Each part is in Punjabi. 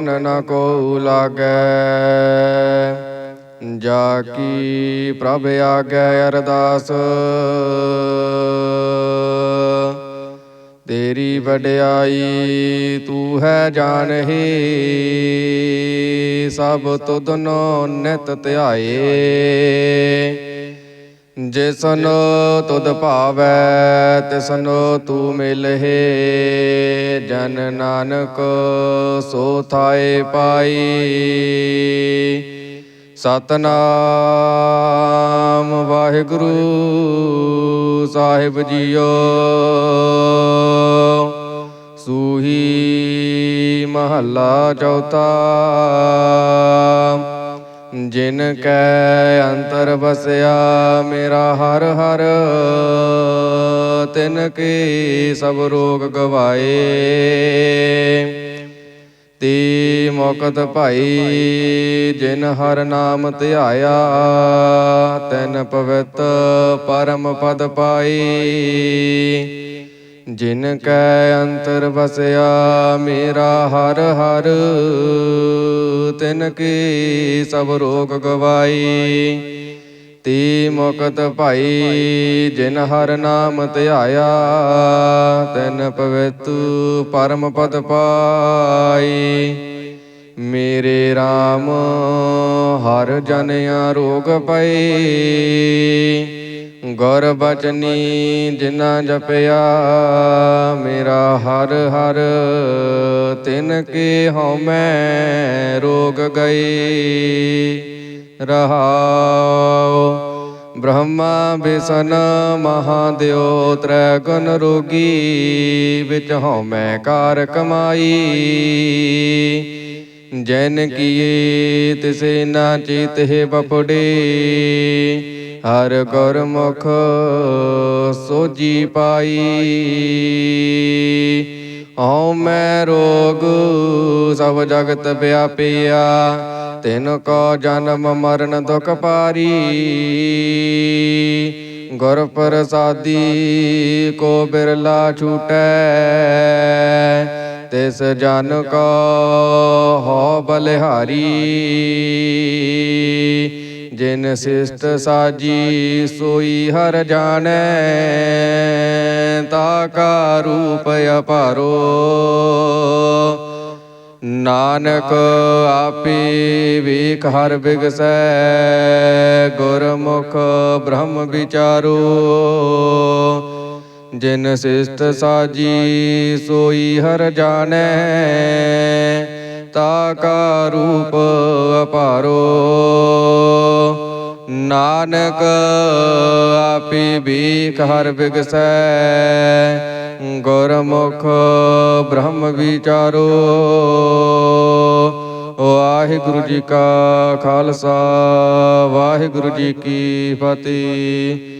ਬਿਗਨ ਨ ਕੋ ਲਾਗੈ। ਜਾ ਕੀ ਪ੍ਰਭ ਆਗੈ ਅਰਦਾਸ। ਤੇਰੀ ਵਡਿਆਈ ਤੂੰ ਹੈ ਜਾਣਹੀ। ਸਭ ਤੁਧਨੋ ਨਿਤ ਧਿਆਏ। ਜਿਸਨ ਤੁਧ ਭਾਵੈ ਤਿਸਨੋ ਤੂੰ ਮਿਲਹਿ। ਜਨ ਨਾਨਕ ਸੋ ਥਾਏ ਪਾਈ। ਸਤਨਾਮ ਵਾਹਿਗੁਰੂ ਸਾਹਿਬ ਜੀਓ। ਸੂਹੀ ਮਹੱਲਾ ਚੌਥਾ। ਜਿਨ ਕੈ ਅੰਤਰ ਵਸਿਆ, ਮੇਰਾ ਹਰ ਹਰ, ਤਿਨ ਕੀ ਸਭ ਰੋਗ ਗਵਾਏ। ਤੀ ਮੁਕਤ ਭਾਈ, ਜਿਨ ਹਰ ਨਾਮ ਧਿਆਇਆ, ਤੈਨ ਪਵਿੱਤ ਪਰਮ ਪਦ ਪਾਈ। ਜਿਨ ਕੈ ਅੰਤਰ ਵਸਿਆ, ਮੇਰਾ ਹਰ ਹਰ। ਤਿਨ ਕੀ ਸਭ ਰੋਗ ਗਵਾਈ। ਤੀ ਮੁਕਤ ਭਾਈ, ਜਿਨ ਹਰ ਨਾਮ ਧਿਆਇਆ, ਤਿਨ ਪਵਿੱਤ ਪਰਮ ਪਦ ਪਾਈ। ਮੇਰੇ RAM ਹਰ ਜਨ ਰੋਗ ਪਈ। ਗੁਰ ਬਚਨੀ ਜਿਨਾ ਜਪਿਆ, ਮੇਰਾ ਹਰ ਹਰ, ਤਿਨ ਕੇ ਹਉ ਮੈਂ ਰੋਗ ਗਈ। ਰਹਾਉ ਬ੍ਰਹਮਾ ਬਿਸਨ ਮਹਾਦੇਵ ਤ੍ਰੈ ਗੁਣ ਰੋਗੀ, ਵਿੱਚ ਹਉ ਮੈਂ ਕਾਰ ਕਮਾਈ। ਜੈਨ ਕੀਏ ਤਿਸੇ ਨਾ ਚੀਤ ਚੀਤਹਿ ਬਪੜੇ ਹਰ ਗੁਰਮੁਖ ਸੋਜੀ ਪਾਈ। ਹਉ ਮੈਂ ਰੋਗ, ਸਭ ਜਗਤ ਵਿਆਪਿਆ, ਤਿਨ ਕੋ ਜਨਮ ਮਰਨ ਦੁਖ ਪਾਰੀ। ਗੁਰ ਪ੍ਰਸਾਦੀ ਕੋ ਬਿਰਲਾ ਛੂਟੈ ਤਿਸ ਜਨ ਕੋ ਹੋ ਬਲਿਹਾਰੀ। ਜਿਨ ਸਿਸ਼ਟ ਸਾਜੀ ਸੋਈ ਹਰ ਜਾਣੈ, ਤਾ ਕਾ ਰੂਪ ਅਪਾਰੋ। ਨਾਨਕ ਆਪੇ ਵੇਖ ਹਰ ਬਿਗਸੈ, ਗੁਰਮੁਖ ਬ੍ਰਹਮ ਵਿਚਾਰੋ। ਜਿਨ ਸਿਸ਼ਟ ਸਾਜੀ, ਸੋਈ ਹਰ ਜਾਣੈ। ਤਾ ਕਾ ਰੂਪ ਅਪਾਰੋ। ਨਾਨਕ ਆਪੇ ਵੇਖ ਹਰ ਬਿਗਸੈ ਗੁਰਮੁਖ ਬ੍ਰਹਮ ਵਿਚਾਰੋ। ਵਾਹਿਗੁਰੂ ਜੀ ਕਾ ਖਾਲਸਾ, ਵਾਹਿਗੁਰੂ ਜੀ ਕੀ ਫਤਿਹ।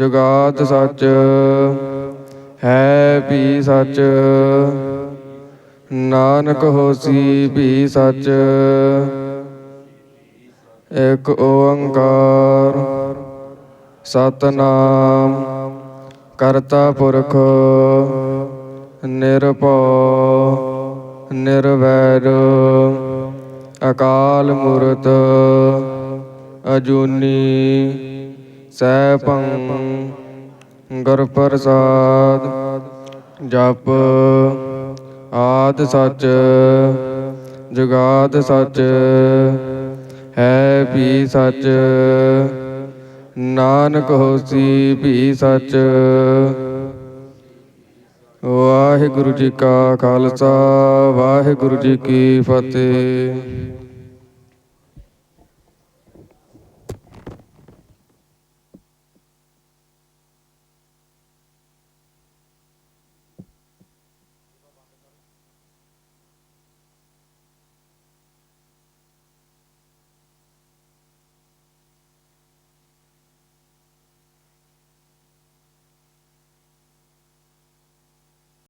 ਜੁਗਾਤ ਸੱਚ। ਹੈ ਵੀ ਸੱਚ। ਨਾਨਕ ਹੋਸੀ ਵੀ ਸੱਚ। ਇਕ ਓੰਕਾਰ। ਸਤਨਾਮ। ਕਰਤਾ ਪੁਰਖ। ਨਿਰਭਉ। ਨਿਰਵੈਰ। ਅਕਾਲ ਮੂਰਤ। ਅਜੂਨੀ। ਸੈਭੰ ਗੁਰ ਪ੍ਰਸਾਦ, ਜਪ ਆਦ ਸੱਚ, ਜੁਗਾਦ ਸੱਚ, ਹੈ ਵੀ ਸੱਚ, ਨਾਨਕ ਹੋਸੀ ਵੀ ਸੱਚ। ਵਾਹਿਗੁਰੂ ਜੀ ਕਾ ਖਾਲਸਾ, ਵਾਹਿਗੁਰੂ ਜੀ ਕੀ ਫਤਿਹ।